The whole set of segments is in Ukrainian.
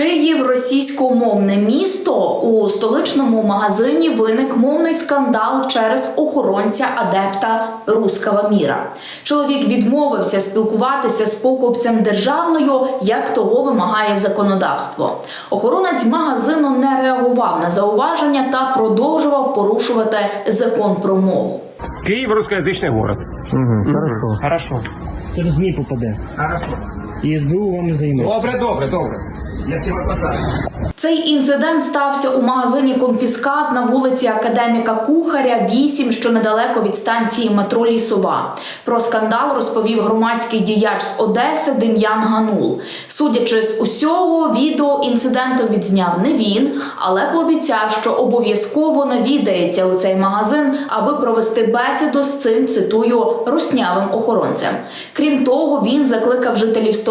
Київ російськомовне місто у столичному магазині виник мовний скандал через охоронця адепта Рускава міра. Чоловік відмовився спілкуватися з покупцем державною, як того вимагає законодавство. Охоронець магазину не реагував на зауваження та продовжував порушувати закон про мову. Киев русскоязычный город. Угу, хорошо. Хорошо. Через ЗМІ попаде. Хорошо. І СБУ вам не займе. Добре, добре, добре. Я тебе покажу. Цей інцидент стався у магазині Конфіскат на вулиці Академіка Кухаря, 8, що недалеко від станції метро Лісова. Про скандал розповів громадський діяч з Одеси Дем'ян Ганул. Судячи з усього, відео інциденту відзняв не він, але пообіцяв, що обов'язково навідається у цей магазин, аби провести бесіду з цим цитую руснявим охоронцем. Крім того, він закликав жителів столиці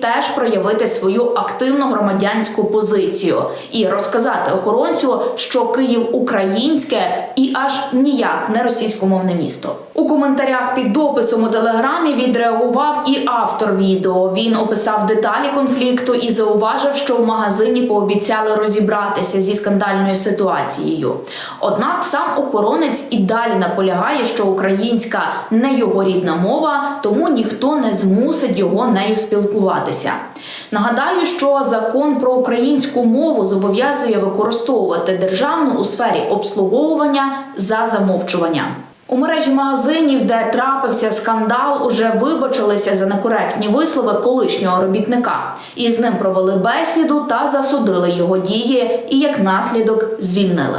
теж проявити свою активну громадянську позицію і розказати охоронцю, що Київ українське і аж ніяк не російськомовне місто. Коментарях під дописом у телеграмі відреагував і автор відео. Він описав деталі конфлікту і зауважив, що в магазині пообіцяли розібратися зі скандальною ситуацією. Однак сам охоронець і далі наполягає, що українська не його рідна мова, тому ніхто не змусить його нею спілкуватися. Нагадаю, що закон про українську мову зобов'язує використовувати державну у сфері обслуговування за замовчуванням. У мережі магазинів, де трапився скандал, уже вибачилися за некоректні вислови колишнього робітника, і з ним провели бесіду та засудили його дії, і як наслідок звільнили.